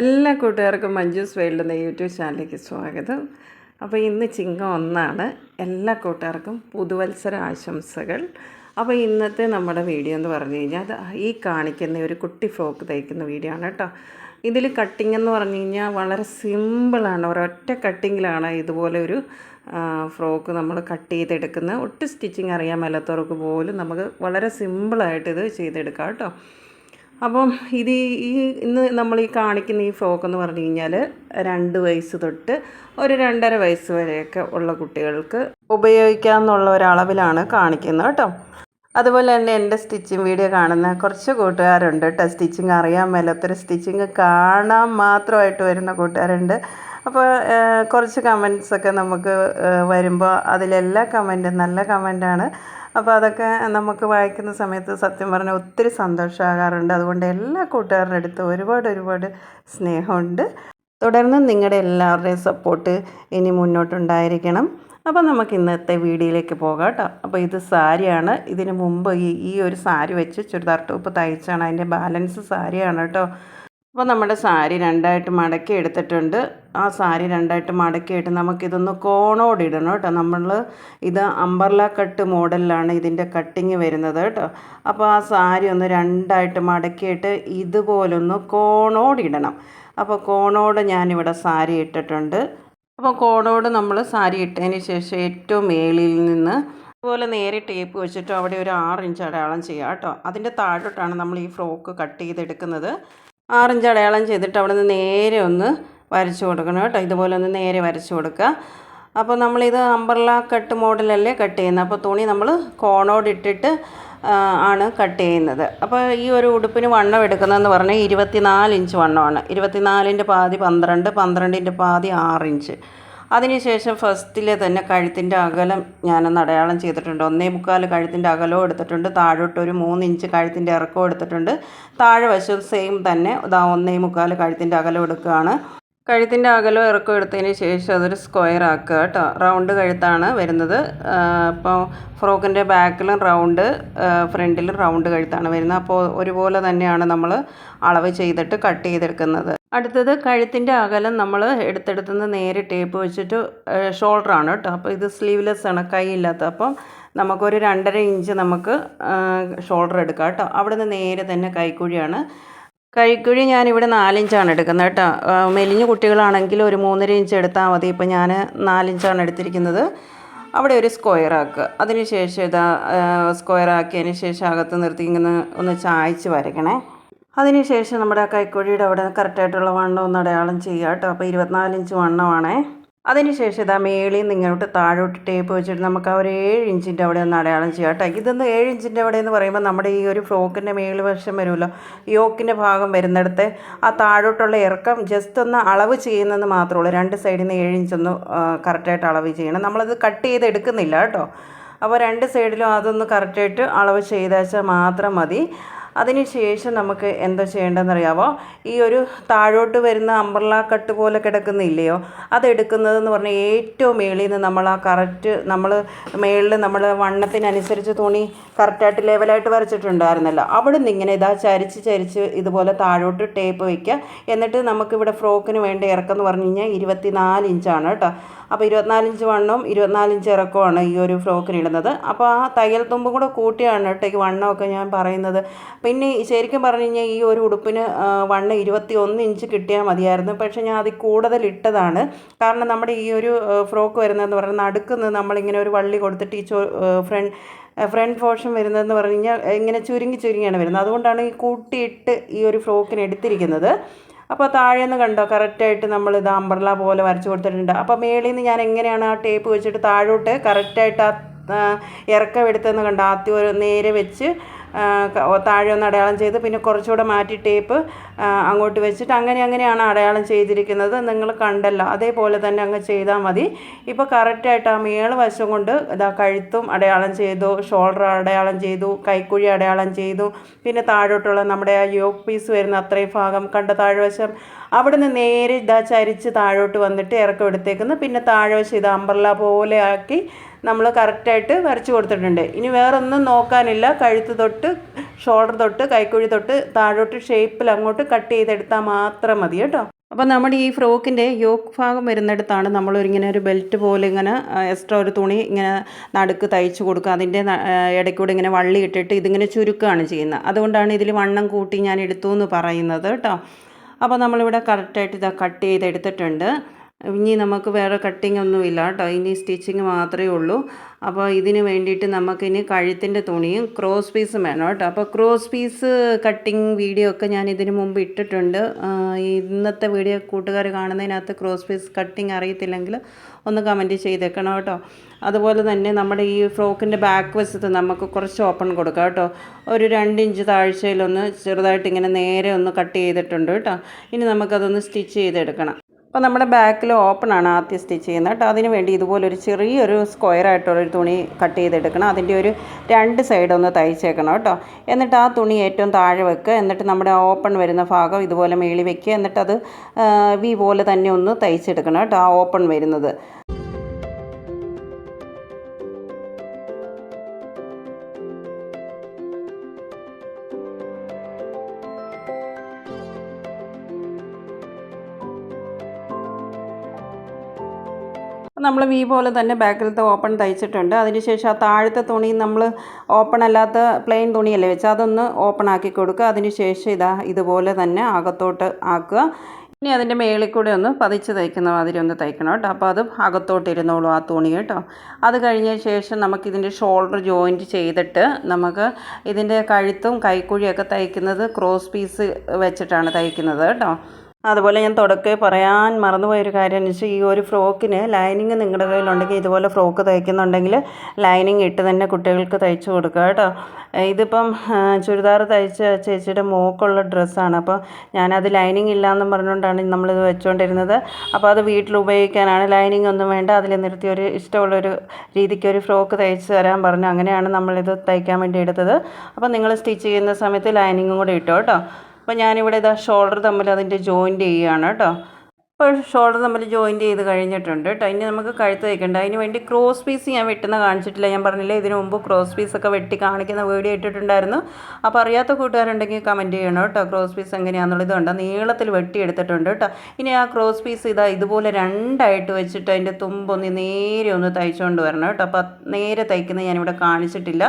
എല്ലാ കൂട്ടുകാർക്കും മഞ്ജുസ് വേൾഡ് എന്ന യൂട്യൂബ് ചാനലിലേക്ക് സ്വാഗതം. അപ്പോൾ ഇന്ന് ചിങ്ങം ഒന്നാണ്. എല്ലാ കൂട്ടുകാർക്കും പുതുവത്സര ആശംസകൾ. അപ്പോൾ ഇന്നത്തെ നമ്മുടെ വീഡിയോ എന്ന് പറഞ്ഞു കഴിഞ്ഞാൽ അത് ഈ കാണിക്കുന്ന ഒരു കുട്ടി ഫ്രോക്ക് തയ്ക്കുന്ന വീഡിയോ ആണ് കേട്ടോ. ഇതിൽ കട്ടിംഗ് എന്ന് പറഞ്ഞു കഴിഞ്ഞാൽ വളരെ സിമ്പിളാണ് ഒരൊറ്റ കട്ടിങ്ങിലാണ് ഇതുപോലെ ഒരു ഫ്രോക്ക് നമ്മൾ കട്ട് ചെയ്തെടുക്കുന്നത്. ഒട്ടും സ്റ്റിച്ചിങ് അറിയാൻ മേലാത്തവർക്ക് പോലും നമുക്ക് വളരെ സിമ്പിളായിട്ട് ഇത് ചെയ്തെടുക്കാം കേട്ടോ. അപ്പം ഇത് ഈ ഇന്ന് നമ്മൾ ഈ കാണിക്കുന്ന ഈ ഫ്രോക്ക് എന്ന് പറഞ്ഞു കഴിഞ്ഞാൽ രണ്ട് വയസ്സ് തൊട്ട് ഒരു രണ്ടര വയസ്സ് വരെയൊക്കെ ഉള്ള കുട്ടികൾക്ക് ഉപയോഗിക്കാമെന്നുള്ള ഒരളവിലാണ് കാണിക്കുന്നത് കേട്ടോ. അതുപോലെ തന്നെ എന്റെ സ്റ്റിച്ചിങ് വീഡിയോ കാണുന്ന കുറച്ച് കൂട്ടുകാരുണ്ട് കേട്ടോ. സ്റ്റിച്ചിങ് അറിയാൻ മേലത്തൊരു സ്റ്റിച്ചിങ് കാണാൻ മാത്രമായിട്ട് വരുന്ന കൂട്ടുകാരുണ്ട്. അപ്പോൾ കുറച്ച് കമൻസൊക്കെ നമുക്ക് വരുമ്പോൾ അതിലെല്ലാ കമന്റും നല്ല കമന്റാണ് അപ്പോൾ അതൊക്കെ നമുക്ക് വായിക്കുന്ന സമയത്ത് സത്യം പറഞ്ഞാൽ ഒത്തിരി സന്തോഷമാകാറുണ്ട് അതുകൊണ്ട് എല്ലാ കൂട്ടുകാരുടെ അടുത്ത് ഒരുപാട് ഒരുപാട് സ്നേഹമുണ്ട്. തുടർന്ന് നിങ്ങളുടെ എല്ലാവരുടെയും സപ്പോർട്ട് ഇനി മുന്നോട്ടുണ്ടായിരിക്കണം. അപ്പോൾ നമുക്ക് ഇന്നത്തെ വീഡിയോയിലേക്ക് പോകാം കേട്ടോ. അപ്പോൾ ഇത് സാരിയാണ്. ഇതിന് മുമ്പ് ഈ ഈ ഒരു സാരി വെച്ച് ചുരിദാർ ടോപ്പ് തയ്ച്ചാണ്. അതിന്റെ ബാലൻസ് സാരിയാണ് കേട്ടോ. അപ്പോൾ നമ്മുടെ സാരി രണ്ടായിട്ട് മടക്കി എടുത്തിട്ടുണ്ട്. ആ സാരി രണ്ടായിട്ട് മടക്കിയിട്ട് നമുക്കിതൊന്ന് കോണോടിടണം കേട്ടോ. നമ്മൾ ഇത് അമ്പർല കട്ട് മോഡലിലാണ് ഇതിന്റെ കട്ടിങ് വരുന്നത് കേട്ടോ. അപ്പോൾ ആ സാരി ഒന്ന് രണ്ടായിട്ട് മടക്കിയിട്ട് ഇതുപോലൊന്ന് കോണോടിടണം അപ്പോൾ കോണോട് ഞാനിവിടെ സാരി ഇട്ടിട്ടുണ്ട്. അപ്പോൾ കോണോട് നമ്മൾ സാരി ഇട്ടതിന് ശേഷം ഏറ്റവും മേളിൽ നിന്ന് അതുപോലെ നേരെ ടേപ്പ് വെച്ചിട്ട് അവിടെ ഒരു ആറ് ഇഞ്ച് അടയാളം ചെയ്യുക കേട്ടോ. അതിന്റെ താഴോട്ടാണ് നമ്മൾ ഈ ഫ്രോക്ക് കട്ട് ചെയ്തെടുക്കുന്നത്. ആറിഞ്ച് അടയാളം ചെയ്തിട്ട് അവിടെ നിന്ന് നേരെ ഒന്ന് വരച്ചു കൊടുക്കണം കേട്ടോ. ഇതുപോലെ ഒന്ന് നേരെ വരച്ചു കൊടുക്കുക. അപ്പോൾ നമ്മളിത് അമ്പർല കട്ട് മോഡലല്ലേ കട്ട് ചെയ്യുന്നത്? അപ്പോൾ തുണി നമ്മൾ കോണോട് ഇട്ടിട്ട് ആണ് കട്ട് ചെയ്യുന്നത്. അപ്പോൾ ഈ ഒരു ഉടുപ്പിന് വണ്ണം എടുക്കുന്നതെന്ന് പറഞ്ഞാൽ ഇരുപത്തിനാല് ഇഞ്ച് വണ്ണമാണ്. ഇരുപത്തിനാലിന്റെ പാതി പന്ത്രണ്ട് പന്ത്രണ്ടിന്റെ പാതി ആറ് ഇഞ്ച് അതിനുശേഷം ഫസ്റ്റിൽ തന്നെ കഴുത്തിന്റെ അകലം ഞാനൊന്ന് അടയാളം ചെയ്തിട്ടുണ്ട്. ഒന്നേ മുക്കാൽ കഴുത്തിന്റെ അകലവും എടുത്തിട്ടുണ്ട്. താഴോട്ട് ഒരു മൂന്ന് ഇഞ്ച് കഴുത്തിന്റെ ഇറക്കവും എടുത്തിട്ടുണ്ട്. താഴെ വശം സെയിം തന്നെ. ഇതാ ഒന്നേ മുക്കാൽ കഴുത്തിന്റെ അകലം എടുക്കുകയാണ്. കഴുത്തിന്റെ അകലം ഇറക്കം എടുത്തതിന് ശേഷം അതൊരു സ്ക്വയർ ആക്കുക കേട്ടോ. റൗണ്ട് കഴുത്താണ് വരുന്നത്. അപ്പോൾ ഫ്രോക്കിന്റെ ബാക്കിലും റൗണ്ട് ഫ്രണ്ടിലും റൗണ്ട് കഴുത്താണ് വരുന്നത്. അപ്പോൾ ഒരുപോലെ തന്നെയാണ് നമ്മൾ അളവ് ചെയ്തിട്ട് കട്ട് ചെയ്തെടുക്കുന്നത്. അടുത്തത് കഴുത്തിന്റെ അകലം നമ്മൾ എടുത്തെടുത്തുനിന്ന് നേരെ ടേപ്പ് വെച്ചിട്ട് ഷോൾഡറാണ് കേട്ടോ. അപ്പോൾ ഇത് സ്ലീവ്ലെസ് ആണ് കൈ ഇല്ലാത്ത. അപ്പം നമുക്കൊരു രണ്ടര ഇഞ്ച് നമുക്ക് ഷോൾഡർ എടുക്കാം കേട്ടോ. അവിടെ നിന്ന് നേരെ തന്നെ കൈക്കുഴിയാണ്. കൈക്കുഴി ഞാനിവിടെ നാലിഞ്ചാണ് എടുക്കുന്നത് കേട്ടോ. മെലിഞ്ഞ കുട്ടികളാണെങ്കിൽ ഒരു മൂന്നര ഇഞ്ച് എടുത്താൽ മതി. ഇപ്പോൾ ഞാൻ നാലിഞ്ചാണ് എടുത്തിരിക്കുന്നത്. അവിടെ ഒരു സ്ക്വയർ ആക്കുക. അതിന് ശേഷം ഇതാ സ്ക്വയർ ആക്കിയതിന് ശേഷം അകത്ത് നിർത്തി ഇങ്ങനെ ഒന്ന് ചായച്ച് വരയ്ക്കണേ. അതിന് ശേഷം നമ്മുടെ കൈക്കുഴിയുടെ അവിടെ കറക്റ്റായിട്ടുള്ള വണ്ണം ഒന്ന് അടയാളം ചെയ്യുക കേട്ടോ. അപ്പോൾ ഇരുപത്തിനാല് ഇഞ്ച് വണ്ണമാണേ. അതിനുശേഷം ഇതാ മേളിൽ നിന്ന് ഇങ്ങോട്ട് താഴോട്ട് ടേപ്പ് വെച്ചിട്ട് നമുക്ക് ആ ഒരു ഏഴ് ഇഞ്ചിന്റെ അവിടെ ഒന്ന് അടയാളം ചെയ്യാം കേട്ടോ. ഇതൊന്ന് ഏഴ് ഇഞ്ചിന്റെ അവിടെ എന്ന് പറയുമ്പോൾ നമ്മുടെ ഈ ഒരു ഫ്രോക്കിന്റെ മേളിൽ വശം വരുമല്ലോ. യോക്കിന്റെ ഭാഗം വരുന്നിടത്ത് ആ താഴോട്ടുള്ള ഇറക്കം ജസ്റ്റ് ഒന്ന് അളവ് ചെയ്യുന്നതെന്ന് മാത്രമേ ഉള്ളൂ. രണ്ട് സൈഡിൽ നിന്ന് ഏഴ് ഇഞ്ചൊന്ന് കറക്റ്റായിട്ട് അളവ് ചെയ്യണം. നമ്മളത് കട്ട് ചെയ്ത് എടുക്കുന്നില്ല കേട്ടോ. അപ്പോൾ രണ്ട് സൈഡിലും അതൊന്ന് കറക്റ്റായിട്ട് അളവ് ചെയ്താച്ചാൽ മാത്രം മതി. അതിനുശേഷം നമുക്ക് എന്താ ചെയ്യേണ്ടതെന്നറിയാമോ ഈ ഒരു താഴോട്ട് വരുന്ന അമ്പർല കട്ട് പോലെ കിടക്കുന്നില്ലയോ? അതെടുക്കുന്നതെന്ന് പറഞ്ഞാൽ ഏറ്റവും മേളിൽ നിന്ന് നമ്മൾ ആ കറക്റ്റ് നമ്മൾ മേളിൽ നമ്മൾ വണ്ണത്തിനനുസരിച്ച് തുണി കറക്റ്റായിട്ട് ലെവലായിട്ട് വരച്ചിട്ടുണ്ടായിരുന്നല്ലോ. അവിടെ നിന്ന് ഇങ്ങനെ ഇതാ ചരിച്ച് ചരിച്ച് ഇതുപോലെ താഴോട്ട് ടേപ്പ് വയ്ക്കുക എന്നിട്ട് നമുക്കിവിടെ ഫ്രോക്കിന് വേണ്ട ഇറക്കം എന്ന് പറഞ്ഞു കഴിഞ്ഞാൽ ഇരുപത്തി നാല് ഇഞ്ചാണ് കേട്ടോ. അപ്പോൾ ഇരുപത്തിനാലിഞ്ച് വണ്ണവും ഇരുപത്തിനാലിഞ്ച് ഇറക്കമാണ് ഈ ഒരു ഫ്രോക്കിന് ഇടുന്നത്. അപ്പോൾ ആ തയ്യൽ തുമ്പും കൂടെ കൂട്ടിയാണ് കേട്ടോ ഈ വണ്ണമൊക്കെ ഞാൻ പറയുന്നത്. പിന്നെ ശരിക്കും പറഞ്ഞു കഴിഞ്ഞാൽ ഈ ഒരു ഉടുപ്പിന് വണ്ണം ഇരുപത്തി ഒന്ന് ഇഞ്ച് കിട്ടിയാൽ മതിയായിരുന്നു. പക്ഷേ ഞാൻ അതിൽ കൂടുതൽ ഇട്ടതാണ്. കാരണം നമ്മുടെ ഈ ഒരു ഫ്രോക്ക് വരുന്നതെന്ന് പറയുന്നത് നടുക്കുന്നത് നമ്മളിങ്ങനെ ഒരു വള്ളി കൊടുത്തിട്ട് ഈ ചോ ഫ്രണ്ട് ഫ്രണ്ട് പോർഷൻ വരുന്നതെന്ന് പറഞ്ഞു കഴിഞ്ഞാൽ ഇങ്ങനെ ചുരുങ്ങി ചുരുങ്ങിയാണ് വരുന്നത്. അതുകൊണ്ടാണ് ഈ കൂട്ടിയിട്ട് ഈ ഒരു ഫ്രോക്കിന് എടുത്തിരിക്കുന്നത്. അപ്പോൾ താഴെ നിന്ന് കണ്ടോ കറക്റ്റായിട്ട് നമ്മൾ ഇത് അമ്പർല പോലെ വരച്ച് കൊടുത്തിട്ടുണ്ട്. അപ്പോൾ മേളിൽ നിന്ന് ഞാൻ എങ്ങനെയാണ് ആ ടേപ്പ് വെച്ചിട്ട് താഴോട്ട് കറക്റ്റായിട്ട് ആ ഇറക്കം എടുത്തതെന്ന് കണ്ടോ? ആദ്യം ഒരു നേരെ വെച്ച് താഴെ ഒന്ന് അടയാളം ചെയ്ത് പിന്നെ കുറച്ചുകൂടെ മാറ്റി ടേപ്പ് അങ്ങോട്ട് വെച്ചിട്ട് അങ്ങനെ അങ്ങനെയാണ് അടയാളം ചെയ്തിരിക്കുന്നത്. നിങ്ങൾ കണ്ടല്ലോ അതേപോലെ തന്നെ അങ്ങ് ചെയ്താൽ മതി. ഇപ്പോൾ കറക്റ്റായിട്ട് ആ മേൾ വശം കൊണ്ട് ഇതാ കഴുത്തും അടയാളം ചെയ്തു ഷോൾഡർ അടയാളം ചെയ്തു കൈക്കുഴി അടയാളം ചെയ്തു. പിന്നെ താഴോട്ടുള്ള നമ്മുടെ ആ യോക്ക് പീസ് വരുന്ന അത്രയും ഭാഗം കണ്ട താഴ്വശം. അവിടെ നിന്ന് നേരെ ഇതാ ചരിച്ച് താഴോട്ട് വന്നിട്ട് ഇറക്കം എടുത്തേക്കുന്നു. പിന്നെ താഴ്വശം ഇത് അമ്പർല പോലെ ആക്കി നമ്മൾ കറക്റ്റായിട്ട് വരച്ച് കൊടുത്തിട്ടുണ്ട്. ഇനി വേറൊന്നും നോക്കാനില്ല. കഴുത്ത് തൊട്ട് ഷോൾഡർ തൊട്ട് കൈക്കുഴി തൊട്ട് താഴോട്ട് ഷേപ്പിൽ അങ്ങോട്ട് കട്ട് ചെയ്തെടുത്താൽ മാത്രം മതി കേട്ടോ. അപ്പോൾ നമ്മുടെ ഈ ഫ്രോക്കിന്റെ യോക്ക് ഭാഗം വരുന്നിടത്താണ് നമ്മളിങ്ങനെ ഒരു ബെൽറ്റ് പോലെ ഇങ്ങനെ എക്സ്ട്രാ ഒരു തുണി ഇങ്ങനെ നടുക്ക് തയ്ച്ച് കൊടുക്കുക. അതിന്റെ ഇടയ്ക്കൂടെ ഇങ്ങനെ വള്ളി ഇട്ടിട്ട് ഇതിങ്ങനെ ചുരുക്കുകയാണ് ചെയ്യുന്നത്. അതുകൊണ്ടാണ് ഇതിൽ വണ്ണം കൂട്ടി ഞാൻ എടുത്തു എന്ന് പറയുന്നത് കേട്ടോ. അപ്പോൾ നമ്മളിവിടെ കറക്റ്റായിട്ട് ഇതാ കട്ട് ചെയ്തെടുത്തിട്ടുണ്ട്. ഇനി നമുക്ക് വേറെ കട്ടിംഗ് ഒന്നുമില്ല കേട്ടോ. ഇനി സ്റ്റിച്ചിങ് മാത്രമേ ഉള്ളൂ. അപ്പോൾ ഇതിന് വേണ്ടിയിട്ട് നമുക്കിനി കഴുത്തിന്റെ തുണിയും ക്രോസ് പീസും വേണം കേട്ടോ. അപ്പോൾ ക്രോസ് പീസ് കട്ടിങ് വീഡിയോ ഒക്കെ ഞാൻ ഇതിന് മുമ്പ് ഇട്ടിട്ടുണ്ട്. ഇന്നത്തെ വീഡിയോ കൂട്ടുകാർ കാണുന്നതിനകത്ത് ക്രോസ് പീസ് കട്ടിങ് അറിയത്തില്ലെങ്കിൽ ഒന്ന് കമന്റ് ചെയ്തേക്കണം കേട്ടോ. അതുപോലെ തന്നെ നമ്മുടെ ഈ ഫ്രോക്കിന്റെ ബാക്ക് വശത്ത് നമുക്ക് കുറച്ച് ഓപ്പൺ കൊടുക്കാം കേട്ടോ. ഒരു രണ്ട് ഇഞ്ച് താഴ്ചയിലൊന്ന് ചെറുതായിട്ട് ഇങ്ങനെ നേരെ ഒന്ന് കട്ട് ചെയ്തിട്ടുണ്ട് കേട്ടോ. ഇനി നമുക്കതൊന്ന് സ്റ്റിച്ച് ചെയ്തെടുക്കണം. അപ്പോൾ നമ്മുടെ ബാക്കിൽ ഓപ്പൺ ആണ് ആദ്യം സ്റ്റിച്ച് ചെയ്യുന്നത് കേട്ടോ. അതിന് വേണ്ടി ഇതുപോലെ ഒരു ചെറിയൊരു സ്ക്വയർ ആയിട്ടുള്ളൊരു തുണി കട്ട് ചെയ്തെടുക്കണം. അതിന്റെ ഒരു രണ്ട് സൈഡ് ഒന്ന് തയ്ച്ചേക്കണം കേട്ടോ. എന്നിട്ട് ആ തുണി ഏറ്റവും താഴെ വെക്കുക. എന്നിട്ട് നമ്മുടെ ഓപ്പൺ വരുന്ന ഭാഗം ഇതുപോലെ മേളി വെക്കുക. എന്നിട്ടത് വി പോലെ തന്നെ ഒന്ന് തയ്ച്ചെടുക്കണം കേട്ടോ ആ ഓപ്പൺ വരുന്നത്. നമ്മൾ വി പോലെ തന്നെ ബാക്കിലത്തെ ഓപ്പൺ തയ്ച്ചിട്ടുണ്ട്. അതിനുശേഷം ആ താഴത്തെ തുണി നമ്മൾ ഓപ്പൺ അല്ലാത്ത പ്ലെയിൻ തുണിയല്ലേ വെച്ച് അതൊന്ന് ഓപ്പൺ ആക്കി കൊടുക്കുക. അതിനുശേഷം ഇതാ ഇതുപോലെ തന്നെ അകത്തോട്ട് ആക്കുക. ഇനി അതിന്റെ മേളിൽ കൂടെ ഒന്ന് പതിച്ച് തയ്ക്കുന്ന മാതിരി ഒന്ന് തയ്ക്കണം കേട്ടോ. അപ്പോൾ അത് അകത്തോട്ട് ഇരുന്നോളൂ ആ തുണി കേട്ടോ. അത് കഴിഞ്ഞ ശേഷം നമുക്കിതിന്റെ ഷോൾഡർ ജോയിന്റ് ചെയ്തിട്ട് നമുക്ക് ഇതിന്റെ കഴുത്തും കൈക്കുഴിയൊക്കെ തയ്ക്കുന്നത് ക്രോസ് പീസ് വെച്ചിട്ടാണ് തയ്ക്കുന്നത് കേട്ടോ. അതുപോലെ ഞാൻ തുടക്കേ പറയാൻ മറന്നുപോയൊരു കാര്യം എന്ന് വെച്ചാൽ ഈ ഒരു ഫ്രോക്കിന് ലൈനിങ് നിങ്ങളുടെ കയ്യിലുണ്ടെങ്കിൽ ഇതുപോലെ ഫ്രോക്ക് തയ്ക്കുന്നുണ്ടെങ്കിൽ ലൈനിങ് ഇട്ട് തന്നെ കുട്ടികൾക്ക് തയ്ച്ചു കൊടുക്കുക കേട്ടോ. ഇതിപ്പം ചുരിദാർ തയ്ച്ച ചേച്ചിയുടെ മോക്കുള്ള ഡ്രസ്സാണ്. അപ്പോൾ ഞാനത് ലൈനിങ് ഇല്ലയെന്നും പറഞ്ഞുകൊണ്ടാണ് നമ്മളിത് വെച്ചുകൊണ്ടിരുന്നത് അപ്പോൾ അത് വീട്ടിൽ ഉപയോഗിക്കാനാണ് ലൈനിങ് ഒന്നും വേണ്ട. അതിൽ നിർത്തി ഒരു ഇഷ്ടമുള്ളൊരു രീതിക്ക് ഒരു ഫ്രോക്ക് തയ്ച്ച് തരാൻ പറഞ്ഞു. അങ്ങനെയാണ് നമ്മളിത് തയ്ക്കാൻ വേണ്ടി എടുത്തത്. അപ്പോൾ നിങ്ങൾ സ്റ്റിച്ച് ചെയ്യുന്ന സമയത്ത് ലൈനിങ്ങും കൂടി ഇട്ടോ കേട്ടോ. അപ്പോൾ ഞാനിവിടെ ഇതാ ഷോൾഡർ തമ്മിൽ അതിന്റെ ജോയിന്റ് ചെയ്യുകയാണ് കേട്ടോ. അപ്പോൾ ഷോൾഡർ തമ്മിൽ ജോയിന്റ് ചെയ്ത് കഴിഞ്ഞിട്ടുണ്ട് കേട്ടോ. ഇനി നമുക്ക് കഴുത്ത് വയ്ക്കേണ്ട അതിന് വേണ്ടി ക്രോസ് പീസ് ഞാൻ വെട്ടുന്ന കാണിച്ചിട്ടില്ല. ഞാൻ പറഞ്ഞില്ല ഇതിനു മുമ്പ് ക്രോസ് പീസൊക്കെ വെട്ടി കാണിക്കുന്ന വീഡിയോ ഇട്ടിട്ടുണ്ടായിരുന്നു. അപ്പോൾ അറിയാത്ത കൂട്ടുകാരുണ്ടെങ്കിൽ കമന്റ് ചെയ്യണം കേട്ടോ. ക്രോസ് പീസ് എങ്ങനെയാണെന്നുള്ളത് കണ്ടോ? നീളത്തിൽ വെട്ടി എടുത്തിട്ടുണ്ട് കേട്ടോ. ഇനി ആ ക്രോസ് പീസ് ഇതാ ഇതുപോലെ രണ്ടായിട്ട് വെച്ചിട്ട് അതിന്റെ തുമ്പൊന്ന് നേരെ ഒന്ന് തയ്ച്ചുകൊണ്ട് വരണം കേട്ടോ. അപ്പോൾ നേരെ തയ്ക്കുന്നത് ഞാനിവിടെ കാണിച്ചിട്ടില്ല.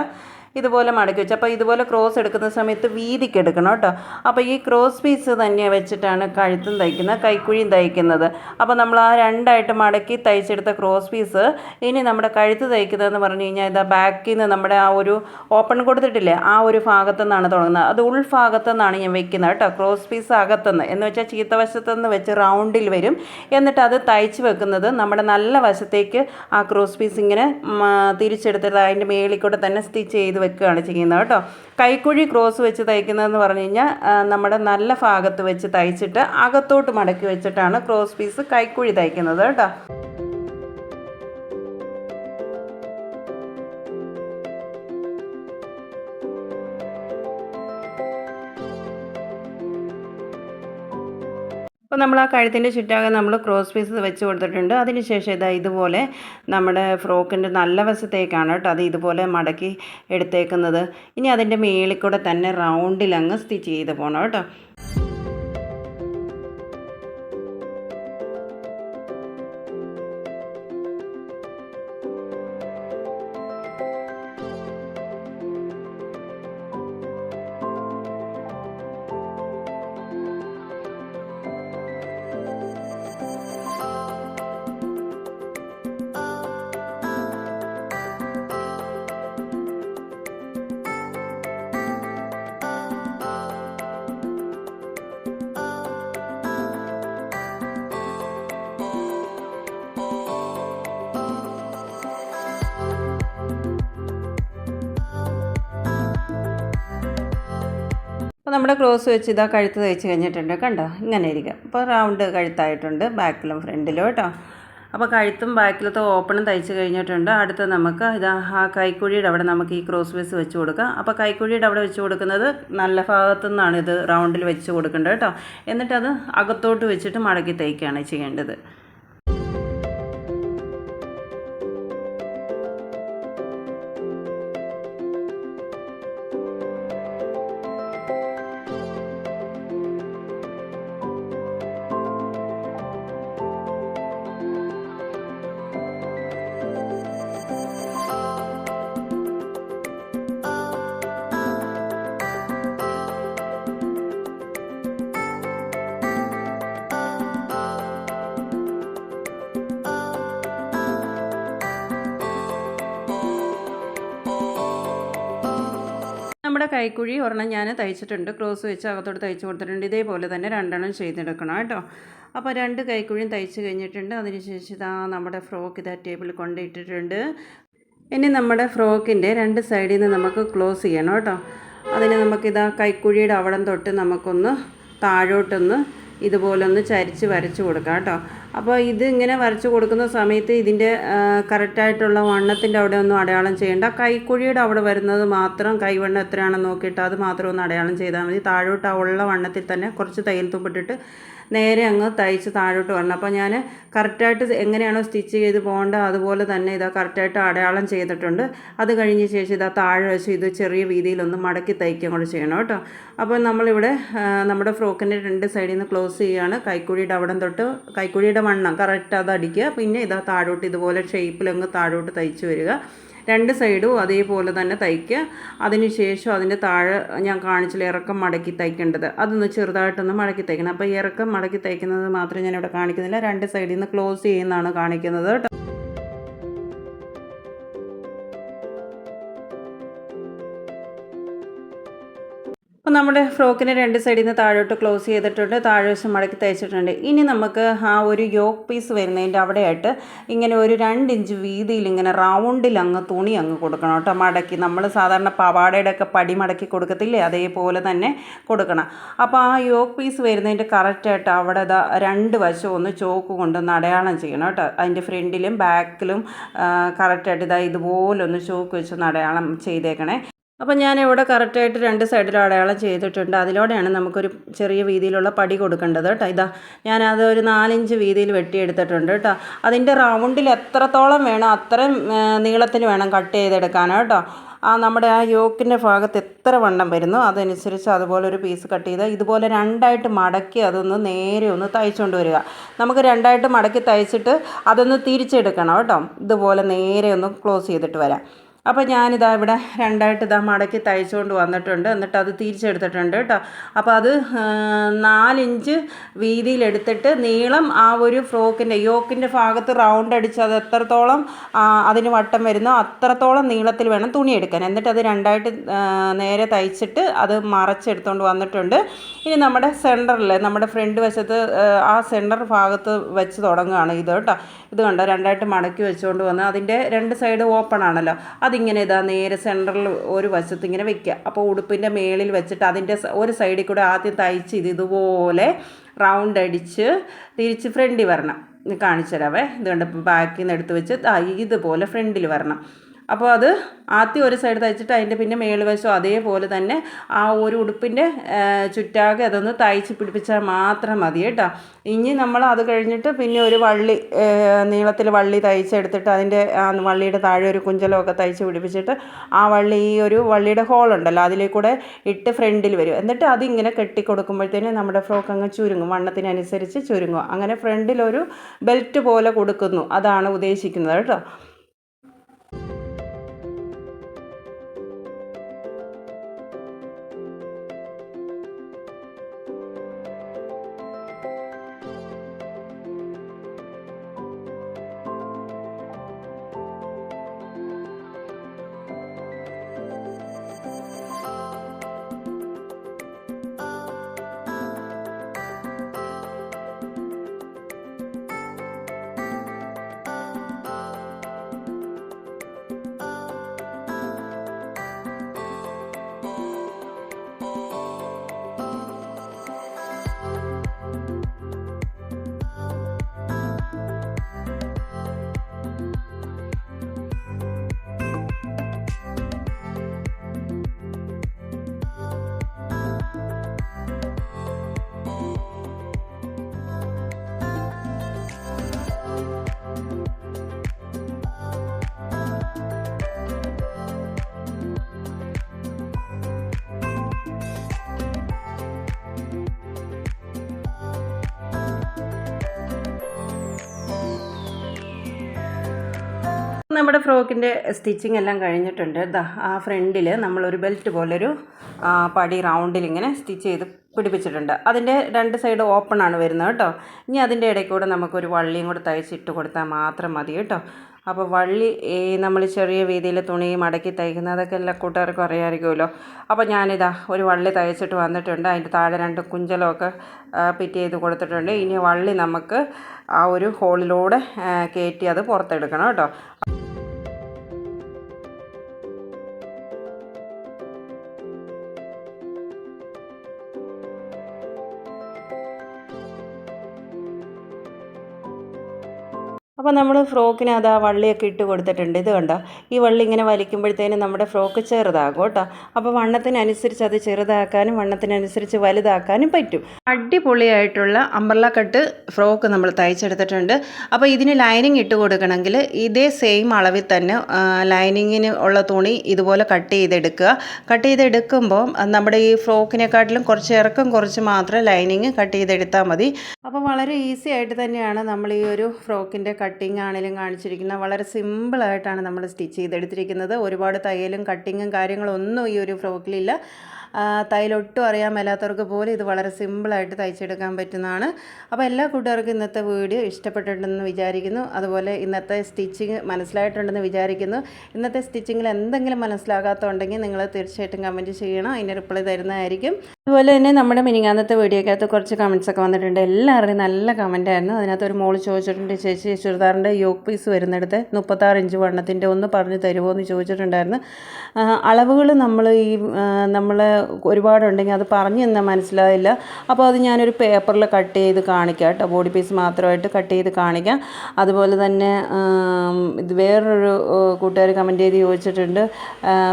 ഇതുപോലെ മടക്കി വെച്ച്. അപ്പോൾ ഇതുപോലെ ക്രോസ് എടുക്കുന്ന സമയത്ത് വീതിക്ക് എടുക്കണം കേട്ടോ. അപ്പോൾ ഈ ക്രോസ് പീസ് തന്നെ വെച്ചിട്ടാണ് കഴുത്തും തയ്ക്കുന്നത് കൈക്കുഴിയും തയ്ക്കുന്നത്. അപ്പോൾ നമ്മൾ ആ രണ്ടായിട്ട് മടക്കി തയ്ച്ചെടുത്ത ക്രോസ് പീസ് ഇനി നമ്മുടെ കഴുത്ത് തയ്ക്കുന്നതെന്ന് പറഞ്ഞു കഴിഞ്ഞാൽ ഇതാ ബാക്കിൽ നിന്ന് നമ്മുടെ ആ ഒരു ഓപ്പൺ കൊടുത്തിട്ടില്ലേ ആ ഒരു ഭാഗത്തു നിന്നാണ് തുടങ്ങുന്നത്. അത് ഉൾഭാഗത്തു നിന്നാണ് ഞാൻ വെക്കുന്നത് കേട്ടോ ക്രോസ് പീസ് അകത്തുനിന്ന്. എന്ന് വെച്ചാൽ ചീത്ത വശത്തുനിന്ന് വെച്ച് റൗണ്ടിൽ വരും. എന്നിട്ട് അത് തയ്ച്ച് വെക്കുന്നത് നമ്മുടെ നല്ല വശത്തേക്ക് ആ ക്രോസ് പീസ് ഇങ്ങനെ തിരിച്ചെടുത്തിട്ട് അതിന്റെ മേളിൽ കൂടെ തന്നെ സ്റ്റിച്ച് ചെയ്ത് വെക്കുകയാണ് ചെയ്യുന്നത് കേട്ടോ. കൈക്കുഴി ക്രോസ് വെച്ച് തയ്ക്കുന്നതെന്ന് പറഞ്ഞു കഴിഞ്ഞാൽ നമ്മുടെ നല്ല ഭാഗത്ത് വെച്ച് തയ്ച്ചിട്ട് അകത്തോട്ട് മടക്കി വെച്ചിട്ടാണ് ക്രോസ് പീസ് കൈക്കുഴി തയ്ക്കുന്നത് കേട്ടോ. അപ്പോൾ നമ്മൾ ആ കഴുത്തിന്റെ ചുറ്റാകെ നമ്മൾ ക്രോസ് പീസ് വെച്ച് കൊടുത്തിട്ടുണ്ട്. അതിനുശേഷം ഇതാ ഇതുപോലെ നമ്മുടെ ഫ്രോക്കിന്റെ നല്ല വശത്തേക്കാണ് കേട്ടോ അത് ഇതുപോലെ മടക്കി എടുത്തേക്കുന്നത്. ഇനി അതിന്റെ മേളിൽ കൂടെ തന്നെ റൗണ്ടിൽ അങ്ങ് സ്റ്റിച്ച് ചെയ്ത് പോകണം കേട്ടോ. അപ്പോൾ നമ്മുടെ ക്രോസ് വെച്ച് ഇതാ കഴുത്ത് തയ്ച്ച് കഴിഞ്ഞിട്ടുണ്ട് കണ്ടോ? ഇങ്ങനെ ഇരിക്കുക അപ്പോൾ റൗണ്ട് കഴുത്തായിട്ടുണ്ട് ബാക്കിലും ഫ്രണ്ടിലും കേട്ടോ. അപ്പോൾ കഴുത്തും ബാക്കിലത്തെ ഓപ്പണും തയ്ച്ച് കഴിഞ്ഞിട്ടുണ്ട്. അടുത്ത് നമുക്ക് ഇതാ ആ കൈക്കുഴിയുടെ അവിടെ നമുക്ക് ഈ ക്രോസ് പീസ് വെച്ച് കൊടുക്കാം. അപ്പോൾ കൈക്കുഴിയുടെ അവിടെ വെച്ച് കൊടുക്കുന്നത് നല്ല ഭാഗത്തു നിന്നാണ് ഇത് റൗണ്ടിൽ വെച്ച് കൊടുക്കേണ്ടത് കേട്ടോ. എന്നിട്ടത് അകത്തോട്ട് വെച്ചിട്ട് മടക്കി തയ്ക്കുകയാണ് ചെയ്യേണ്ടത്. നമ്മുടെ കൈക്കുഴി ഒരെണ്ണം ഞാൻ തയ്ച്ചിട്ടുണ്ട്. ക്രോസ് വെച്ച് അകത്തോട്ട് തയ്ച്ച് കൊടുത്തിട്ടുണ്ട്. ഇതേപോലെ തന്നെ രണ്ടെണ്ണം ചെയ്തെടുക്കണം കേട്ടോ. അപ്പോൾ രണ്ട് കൈക്കുഴിയും തയ്ച്ച് കഴിഞ്ഞിട്ടുണ്ട്. അതിനുശേഷം ഇതാ നമ്മുടെ ഫ്രോക്ക് ഇതാ ടേബിളിൽ കൊണ്ടിട്ടിട്ടുണ്ട്. ഇനി നമ്മുടെ ഫ്രോക്കിന്റെ രണ്ട് സൈഡിൽ നിന്ന് നമുക്ക് ക്ലോസ് ചെയ്യണം കേട്ടോ. അതിന് നമുക്കിതാ കൈക്കുഴിയുടെ അവിടം തൊട്ട് നമുക്കൊന്ന് താഴോട്ടൊന്ന് ഇതുപോലെ ഒന്ന് ചരിച്ച് വരച്ച് കൊടുക്കാം കേട്ടോ. അപ്പോൾ ഇത് ഇങ്ങനെ വരച്ച് കൊടുക്കുന്ന സമയത്ത് ഇതിന്റെ കറക്റ്റായിട്ടുള്ള വണ്ണത്തിന്റെ അവിടെ ഒന്നും അടയാളം ചെയ്യേണ്ട. കൈക്കുഴിയുടെ അവിടെ വരുന്നത് മാത്രം കൈവണ്ണം എത്രയാണെന്ന് നോക്കിയിട്ട് അത് മാത്രം ഒന്ന് അടയാളം ചെയ്താൽ മതി. താഴോട്ട് ആ ഉള്ള വണ്ണത്തിൽ തന്നെ കുറച്ച് തയ്യൽ തുമ്പിട്ടിട്ട് നേരെ അങ്ങ് തയ്ച്ച് താഴോട്ട് വരണം. അപ്പോൾ ഞാൻ കറക്റ്റായിട്ട് എങ്ങനെയാണോ സ്റ്റിച്ച് ചെയ്ത് പോകേണ്ടത് അതുപോലെ തന്നെ ഇതാ കറക്റ്റായിട്ട് അടയാളം ചെയ്തിട്ടുണ്ട്. അത് കഴിഞ്ഞ ശേഷം ഇതാ താഴെ വെച്ച് ഇത് ചെറിയ വീതിയിലൊന്ന് മടക്കി തയ്ക്കുകയും കൂടെ ചെയ്യണം കേട്ടോ. അപ്പോൾ നമ്മളിവിടെ നമ്മുടെ ഫ്രോക്കിന്റെ രണ്ട് സൈഡിൽ നിന്ന് ക്ലോസ് ചെയ്യുകയാണ്. കൈക്കുഴിയുടെ അവിടം തൊട്ട് കൈക്കുഴിയുടെ വണ്ണം. കറക്റ്റ് അത് അടിക്കുക. പിന്നെ ഇതാ താഴോട്ട് ഇതുപോലെ ഷേപ്പിലങ്ങ് താഴോട്ട് തയ്ച്ച് വരിക. രണ്ട് സൈഡും അതേപോലെ തന്നെ തയ്ക്കുക. അതിനുശേഷം അതിന്റെ താഴെ ഞാൻ കാണിച്ചില്ല ഇറക്കം മടക്കി തയ്ക്കേണ്ടത്. അതൊന്ന് ചെറുതായിട്ടൊന്ന് മടക്കി തയ്ക്കണം. അപ്പോൾ ഇറക്കം മടക്കി തയ്ക്കുന്നത് മാത്രമേ ഞാനിവിടെ കാണിക്കുന്നില്ല. രണ്ട് സൈഡിൽ നിന്ന് ക്ലോസ് ചെയ്യുന്നതാണ് കാണിക്കുന്നത് കേട്ടോ. അപ്പോൾ നമ്മുടെ ഫ്രോക്കിന് രണ്ട് സൈഡിൽ നിന്ന് താഴോട്ട് ക്ലോസ് ചെയ്തിട്ടുണ്ട്. താഴെ വശം മടക്കി തയ്ച്ചിട്ടുണ്ട് ഇനി നമുക്ക് ആ ഒരു യോക്ക് പീസ് വരുന്നതിന്റെ അവിടെയായിട്ട് ഇങ്ങനെ ഒരു രണ്ട് ഇഞ്ച് വീതിയിൽ ഇങ്ങനെ റൗണ്ടിൽ അങ്ങ് തുണി അങ്ങ് കൊടുക്കണം കേട്ടോ. മടക്കി. നമ്മൾ സാധാരണ പവാടയുടെ ഒക്കെ പടി മടക്കി കൊടുക്കത്തില്ലേ? അതേപോലെ തന്നെ കൊടുക്കണം. അപ്പോൾ ആ യോക്ക് പീസ് വരുന്നതിന്റെ കറക്റ്റായിട്ട് അവിടെ രണ്ട് വശം ഒന്ന് ചോക്ക് കൊണ്ട് അടയാളം ചെയ്യണം കേട്ടോ. അതിന്റെ ഫ്രണ്ടിലും ബാക്കിലും കറക്റ്റായിട്ട് ഇതാ ഇതുപോലൊന്ന് ചോക്ക് വെച്ച് അടയാളം ചെയ്തേക്കണേ. അപ്പോൾ ഞാൻ ഇവിടെ കറക്റ്റായിട്ട് രണ്ട് സൈഡിലും അടയാളം ചെയ്തിട്ടുണ്ട്. അതിലൂടെയാണ് നമുക്കൊരു ചെറിയ വീതിയിലുള്ള പടി കൊടുക്കേണ്ടത് കേട്ടോ. ഇതാ ഞാനത് ഒരു നാലിഞ്ച് വീതിയിൽ വെട്ടിയെടുത്തിട്ടുണ്ട് കേട്ടോ. അതിന്റെ റൗണ്ടിൽ എത്രത്തോളം വേണം അത്രയും നീളത്തിൽ വേണം കട്ട് ചെയ്തെടുക്കാൻ കേട്ടോ. ആ നമ്മുടെ ആ യോക്കിന്റെ ഭാഗത്ത് എത്ര വണ്ണം വരുന്നു അതനുസരിച്ച് അതുപോലെ ഒരു പീസ് കട്ട് ചെയ്ത് ഇതുപോലെ രണ്ടായിട്ട് മടക്കി അതൊന്ന് നേരെ ഒന്ന് തയ്ച്ചുകൊണ്ട് വരിക. നമുക്ക് രണ്ടായിട്ട് മടക്കി തയ്ച്ചിട്ട് അതൊന്ന് തിരിച്ചെടുക്കണം കേട്ടോ. ഇതുപോലെ നേരെ ഒന്ന് ക്ലോസ് ചെയ്തിട്ട് വരാം. അപ്പോൾ ഞാനിതാ ഇവിടെ രണ്ടായിട്ട് ഇതാ മടക്കി തയ്ച്ചുകൊണ്ട് വന്നിട്ടുണ്ട്. എന്നിട്ട് അത് തിരിച്ചെടുത്തിട്ടുണ്ട് കേട്ടോ. അപ്പോൾ അത് നാലിഞ്ച് വീതിയിലെടുത്തിട്ട് നീളം ആ ഒരു ഫ്രോക്കിന്റെ യോക്കിന്റെ ഭാഗത്ത് റൗണ്ട് അടിച്ച് അത് എത്രത്തോളം അതിന് വട്ടം വരുന്നോ അത്രത്തോളം നീളത്തിൽ വേണം തുണി എടുക്കാൻ എന്നിട്ട് അത് രണ്ടായിട്ട് നേരെ തയ്ച്ചിട്ട് അത് മറച്ചെടുത്തുകൊണ്ട് വന്നിട്ടുണ്ട്. ഇനി നമ്മുടെ സെന്ററിൽ നമ്മുടെ ഫ്രണ്ട് വശത്ത് ആ സെന്റർ ഭാഗത്ത് വെച്ച് തുടങ്ങുകയാണ് ഇത് കേട്ടോ. ഇത് കണ്ടോ? രണ്ടായിട്ട് മടക്കി വെച്ചുകൊണ്ട് വന്ന് അതിന്റെ രണ്ട് സൈഡ് ഓപ്പൺ ആണല്ലോ. അതിങ്ങനെ ഇതാ നേരെ സെന്ററിൽ ഒരു വശത്ത് ഇങ്ങനെ വെക്കുക അപ്പോൾ ഉടുപ്പിന്റെ മേളിൽ വെച്ചിട്ട് അതിന്റെ ഒരു സൈഡിൽ കൂടെ ആദ്യം തയ്ച്ച് ഇത് ഇതുപോലെ റൗണ്ട് അടിച്ച് തിരിച്ച് ഫ്രണ്ടിൽ വരണം. കാണിച്ചു തരാവേ. ഇത് കണ്ടപ്പോൾ ബാക്കിൽ നിന്ന് എടുത്ത് വെച്ച് ഇതുപോലെ ഫ്രണ്ടിൽ വരണം. അപ്പോൾ അത് ആദ്യം ഒരു സൈഡ് തയ്ച്ചിട്ട് അതിന്റെ പിന്നെ മേളുവശം അതേപോലെ തന്നെ ആ ഒരു ഉടുപ്പിന്റെ ചുറ്റാകെ അതൊന്ന് തയ്ച്ച് പിടിപ്പിച്ചാൽ മാത്രം മതി കേട്ടോ. ഇനി നമ്മൾ അത് കഴിഞ്ഞിട്ട് പിന്നെ ഒരു വള്ളി നീളത്തിൽ വള്ളി തയ്ച്ചെടുത്തിട്ട് അതിന്റെ വള്ളിയുടെ താഴെ ഒരു കുഞ്ചലമൊക്കെ തയ്ച്ച് പിടിപ്പിച്ചിട്ട് ആ വള്ളി ഈ ഒരു വള്ളിയുടെ ഹോൾ ഉണ്ടല്ലോ അതിലേക്കൂടെ ഇട്ട് ഫ്രണ്ടിൽ വരും. എന്നിട്ട് അതിങ്ങനെ കെട്ടിക്കൊടുക്കുമ്പോഴത്തേനും നമ്മുടെ ഫ്രോക്ക് അങ്ങ് ചുരുങ്ങും വണ്ണത്തിനനുസരിച്ച് ചുരുങ്ങും. അങ്ങനെ ഫ്രണ്ടിലൊരു ബെൽറ്റ് പോലെ കൊടുക്കുന്നു. അതാണ് ഉദ്ദേശിക്കുന്നത് കേട്ടോ. നമ്മുടെ ഫ്രോക്കിന്റെ സ്റ്റിച്ചിങ് എല്ലാം കഴിഞ്ഞിട്ടുണ്ട്. ആ ഫ്രണ്ടിൽ നമ്മളൊരു ബെൽറ്റ് പോലൊരു പടി റൗണ്ടിൽ ഇങ്ങനെ സ്റ്റിച്ച് ചെയ്ത് പിടിപ്പിച്ചിട്ടുണ്ട്. അതിന്റെ രണ്ട് സൈഡ് ഓപ്പൺ ആണ് വരുന്നത് കേട്ടോ. ഇനി അതിന്റെ ഇടയ്ക്ക് കൂടെ നമുക്കൊരു വള്ളിയും കൂടെ തയ്ച്ചിട്ട് കൊടുത്താൽ മാത്രം മതി കേട്ടോ. അപ്പോൾ വള്ളി ഈ നമ്മൾ ചെറിയ രീതിയിൽ തുണി മടക്കി തയ്ക്കുന്നതൊക്കെ എല്ലാ കൂട്ടുകാർക്കും അറിയാമായിരിക്കുമല്ലോ. അപ്പോൾ ഞാനിതാ ഒരു വള്ളി തയ്ച്ചിട്ട് വന്നിട്ടുണ്ട്. അതിന്റെ താഴെ രണ്ട് കുഞ്ചലമൊക്കെ പിറ്റ് ചെയ്ത് കൊടുത്തിട്ടുണ്ട്. ഇനി വള്ളി നമുക്ക് ആ ഒരു ഹോളിലൂടെ കയറ്റി അത് പുറത്തെടുക്കണം കേട്ടോ. അപ്പോൾ നമ്മൾ ഫ്രോക്കിന് അത് ആ വള്ളിയൊക്കെ ഇട്ട് കൊടുത്തിട്ടുണ്ട്. ഇത് കണ്ടോ? ഈ വള്ളി ഇങ്ങനെ വലിക്കുമ്പോഴത്തേനും നമ്മുടെ ഫ്രോക്ക് ചെറുതാകും കേട്ടോ. അപ്പോൾ വണ്ണത്തിനനുസരിച്ച് അത് ചെറുതാക്കാനും വണ്ണത്തിനനുസരിച്ച് വലുതാക്കാനും പറ്റും. അടിപൊളിയായിട്ടുള്ള അമ്പർല കട്ട് ഫ്രോക്ക് നമ്മൾ തയ്ച്ചെടുത്തിട്ടുണ്ട്. അപ്പോൾ ഇതിന് ലൈനിങ് ഇട്ട് കൊടുക്കണമെങ്കിൽ ഇതേ സെയിം അളവിൽ തന്നെ ലൈനിങ്ങിന് ഉള്ള തുണി ഇതുപോലെ കട്ട് ചെയ്തെടുക്കുക. കട്ട് ചെയ്തെടുക്കുമ്പോൾ നമ്മുടെ ഈ ഫ്രോക്കിനെക്കാട്ടിലും കുറച്ച് ഇറക്കം കുറച്ച് മാത്രം ലൈനിങ് കട്ട് ചെയ്തെടുത്താൽ മതി. അപ്പോൾ വളരെ ഈസി ആയിട്ട് തന്നെയാണ് നമ്മൾ ഈ ഒരു ഫ്രോക്കിന്റെ കട്ടിങ് ആണെങ്കിലും കാണിച്ചിരിക്കുന്നത് വളരെ സിമ്പിളായിട്ടാണ് നമ്മൾ സ്റ്റിച്ച് ചെയ്തെടുത്തിരിക്കുന്നത്. ഒരുപാട് തയ്യലും കട്ടിങ്ങും കാര്യങ്ങളും ഒന്നും ഈ ഒരു ഫ്രോക്കിലില്ല തയ്യലൊട്ടും അറിയാൻ മേലാത്തവർക്ക് പോലും ഇത് വളരെ സിമ്പിളായിട്ട് തയ്ച്ചെടുക്കാൻ പറ്റുന്നതാണ്. അപ്പോൾ എല്ലാ കൂട്ടുകാർക്കും ഇന്നത്തെ വീഡിയോ ഇഷ്ടപ്പെട്ടിട്ടുണ്ടെന്ന് വിചാരിക്കുന്നു. അതുപോലെ ഇന്നത്തെ സ്റ്റിച്ചിങ് മനസ്സിലായിട്ടുണ്ടെന്ന് വിചാരിക്കുന്നു. ഇന്നത്തെ സ്റ്റിച്ചിങ്ങിൽ എന്തെങ്കിലും മനസ്സിലാകാത്തുണ്ടെങ്കിൽ നിങ്ങൾ തീർച്ചയായിട്ടും കമന്റ് ചെയ്യണം. അതിന്റെ റിപ്ലൈ തരുന്നതായിരിക്കും. അതുപോലെ തന്നെ നമ്മുടെ മിനിങ്ങാന്നത്തെ വീഡിയോക്കകത്ത് കുറച്ച് കമൻസ് ഒക്കെ വന്നിട്ടുണ്ട്. എല്ലാവരുടെയും നല്ല കമന്റ് ആയിരുന്നു. അതിനകത്ത് ഒരു മോൾ ചോദിച്ചിട്ടുണ്ട് ചേച്ചി ചുരിദാറിന്റെ യോഗ പീസ് വരുന്നിടത്ത് മുപ്പത്താറ് ഇഞ്ച് വണ്ണത്തിന്റെ ഒന്ന് പറഞ്ഞു തരുമോ എന്ന് ചോദിച്ചിട്ടുണ്ടായിരുന്നു. അളവുകൾ നമ്മൾ ഈ നമ്മൾ ഒരുപാടുണ്ടെങ്കിൽ അത് പറഞ്ഞു തന്നാൽ മനസ്സിലായില്ല. അപ്പോൾ അത് ഞാനൊരു പേപ്പറിൽ കട്ട് ചെയ്ത് കാണിക്കാം കേട്ടോ. ബോഡി പീസ് മാത്രമായിട്ട് കട്ട് ചെയ്ത് കാണിക്കാം. അതുപോലെ തന്നെ ഇത് വേറൊരു കൂട്ടുകാർ കമന്റ് ചെയ്ത് ചോദിച്ചിട്ടുണ്ട്.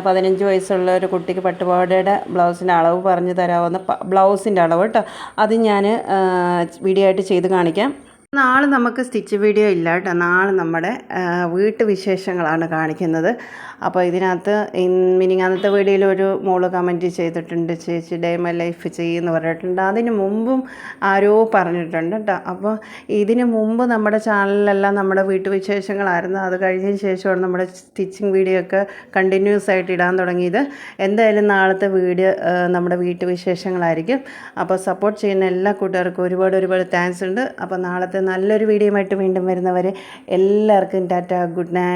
പതിനഞ്ച് വയസ്സുള്ള ഒരു കുട്ടിക്ക് പട്ടുപാവടയുടെ ബ്ലൗസിന്റെ അളവ് പറഞ്ഞു തരാവുന്ന ബ്ലൗസിന്റെ അളവ് കേട്ടോ. അത് ഞാൻ വീഡിയോ ആയിട്ട് ചെയ്ത് കാണിക്കാം. നാളെ നമുക്ക് സ്റ്റിച്ച് വീഡിയോ ഇല്ല കേട്ടോ. നാളെ നമ്മുടെ വീട്ടു വിശേഷങ്ങളാണ് കാണിക്കുന്നത്. അപ്പോൾ ഇതിനകത്ത് മിനിങ്ങാന്നത്തെ വീഡിയോയിൽ ഒരു മോൾ കമന്റ് ചെയ്തിട്ടുണ്ട്. ചേച്ചി ഡേ മൈ ലൈഫ് ചെയ്യുമെന്ന് പറഞ്ഞിട്ടുണ്ട്. അതിന് മുമ്പും ആരോ പറഞ്ഞിട്ടുണ്ട് കേട്ടോ. അപ്പോൾ ഇതിന് മുമ്പ് നമ്മുടെ ചാനലിലെല്ലാം നമ്മുടെ വീട്ടുവിശേഷങ്ങളായിരുന്നു അത് കഴിഞ്ഞതിന് ശേഷമാണ് നമ്മുടെ സ്റ്റിച്ചിങ് വീഡിയോ ഒക്കെ കണ്ടിന്യൂസ് ആയിട്ട് ഇടാൻ തുടങ്ങിയത്. എന്തായാലും നാളത്തെ വീഡിയോ നമ്മുടെ വീട്ടുവിശേഷങ്ങളായിരിക്കും അപ്പോൾ സപ്പോർട്ട് ചെയ്യുന്ന എല്ലാ കൂട്ടുകാർക്കും ഒരുപാട് ഒരുപാട് താങ്ക്സ് ഉണ്ട്. അപ്പോൾ നാളത്തെ നല്ലൊരു വീഡിയോ ആയിട്ട് വീണ്ടും വരുന്നവരെ എല്ലാവർക്കും ടാറ്റ ഗുഡ് നൈറ്റ്